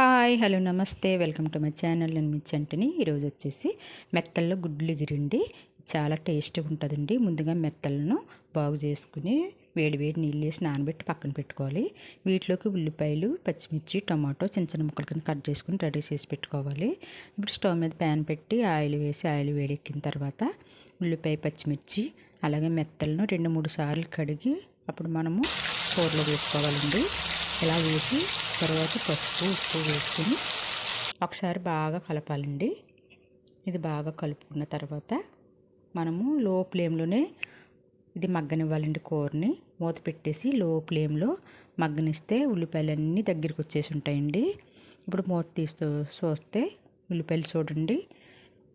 Hi hello నమస్తే. Welcome to my channel. నేను మీ చంటిని. ఈరోజు వచ్చేసి మెత్తల్లో గుడ్లు ఎగిరిండి చాలా టేస్ట్గా ఉంటుందండి. ముందుగా మెత్తలను బాగు చేసుకుని వేడి వేడి నీళ్ళు వేసి నానబెట్టి పక్కన పెట్టుకోవాలి. వీటిలోకి ఉల్లిపాయలు పచ్చిమిర్చి టమాటో చిన్న చిన్న ముక్కల కింద కట్ చేసుకుని రెడీ చేసి పెట్టుకోవాలి. ఇప్పుడు స్టవ్ మీద ప్యాన్ పెట్టి ఆయిల్ వేసి ఆయిల్ వేడెక్కిన తర్వాత ఉల్లిపాయ పచ్చిమిర్చి అలాగే మెత్తలను రెండు మూడు సార్లు కడిగి అప్పుడు మనము కూరలో వేసుకోవాలండి. ఇలా వేసి తర్వాత పసుపు ఉప్పు వేసుకుని ఒకసారి బాగా కలపాలండి. ఇది బాగా కలుపుకున్న తర్వాత మనము లో ఫ్లేమ్లోనే ఇది మగ్గనివ్వాలండి కూరని. మూత పెట్టేసి లో ఫ్లేమ్లో మగ్గనిస్తే ఉల్లిపాయలు దగ్గరికి వచ్చేసి ఉంటాయండి. ఇప్పుడు మూత తీస్తూ చూస్తే ఉల్లిపాయలు చూడండి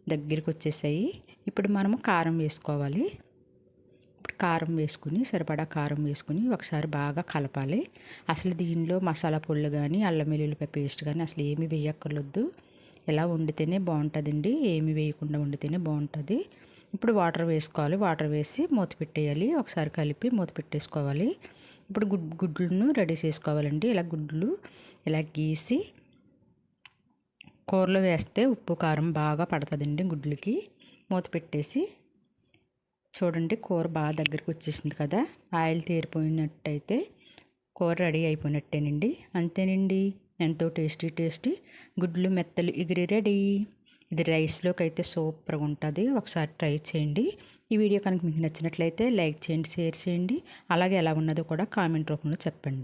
దగ్గరికి వచ్చేసాయి. ఇప్పుడు మనము కారం వేసుకోవాలి. కారం వేసుకుని సరిపడా కారం వేసుకుని ఒకసారి బాగా కలపాలి. అసలు దీనిలో మసాలా పొళ్ళు కానీ అల్లం వెల్లుల్లిపాయ పేస్ట్ కానీ అసలు ఏమీ వేయక్కర్లొద్దు ఇలా వండితేనే బాగుంటుందండి. ఏమి వేయకుండా వండితేనే బాగుంటుంది. ఇప్పుడు వాటర్ వేసుకోవాలి. వాటర్ వేసి మూత పెట్టేయాలి. ఒకసారి కలిపి మూత పెట్టేసుకోవాలి. ఇప్పుడు గుడ్ గుడ్లను రెడీ చేసుకోవాలండి. ఇలా గుడ్లు ఇలా గీసి కూరలో వేస్తే ఉప్పు కారం బాగా పడుతుందండి గుడ్లకి. మూత పెట్టేసి చూడండి కూర బాగా దగ్గరికి వచ్చేసింది కదా. ఆయిల్ తీరిపోయినట్టయితే కూర రెడీ అయిపోయినట్టేనండి. అంతేనండి. ఎంతో టేస్టీ టేస్టీ. గుడ్లు మెత్తలు ఎగిరి రెడీ. ఇది రైస్లోకి అయితే సూపర్గా ఉంటుంది. ఒకసారి ట్రై చేయండి. ఈ వీడియో కనుక మీకు నచ్చినట్లయితే లైక్ చేయండి షేర్ చేయండి. అలాగే ఎలా ఉన్నదో కూడా కామెంట్ రూపంలో చెప్పండి.